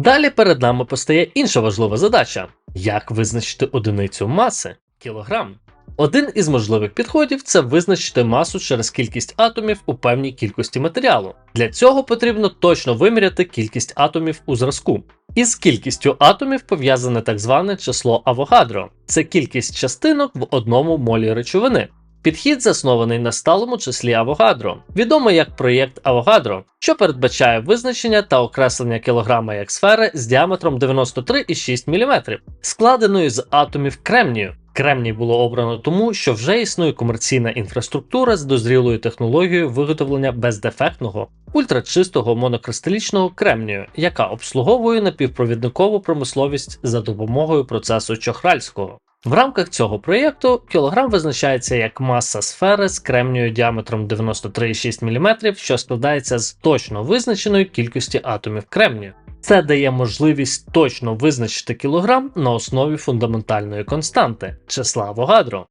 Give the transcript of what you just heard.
Далі перед нами постає інша важлива задача: як визначити одиницю маси кілограм. Один із можливих підходів це визначити масу через кількість атомів у певній кількості матеріалу. Для цього потрібно точно виміряти кількість атомів у зразку. Із кількістю атомів пов'язане так зване число Авогадро це кількість частинок в одному молі речовини. Підхід заснований на сталому числі Авогадро, відомий як проєкт Авогадро, що передбачає визначення та окреслення кілограма як сфери з діаметром 93,6 мм, складеної з атомів кремнію. Кремній було обрано тому, що вже існує комерційна інфраструктура з дозрілою технологією виготовлення бездефектного, ультрачистого монокристалічного кремнію, яка обслуговує напівпровідникову промисловість за допомогою процесу Чохральського. В рамках цього проєкту кілограм визначається як маса сфери з кремнію діаметром 93,6 мм, що складається з точно визначеної кількості атомів кремнію. Це дає можливість точно визначити кілограм на основі фундаментальної константи числа Авогадро.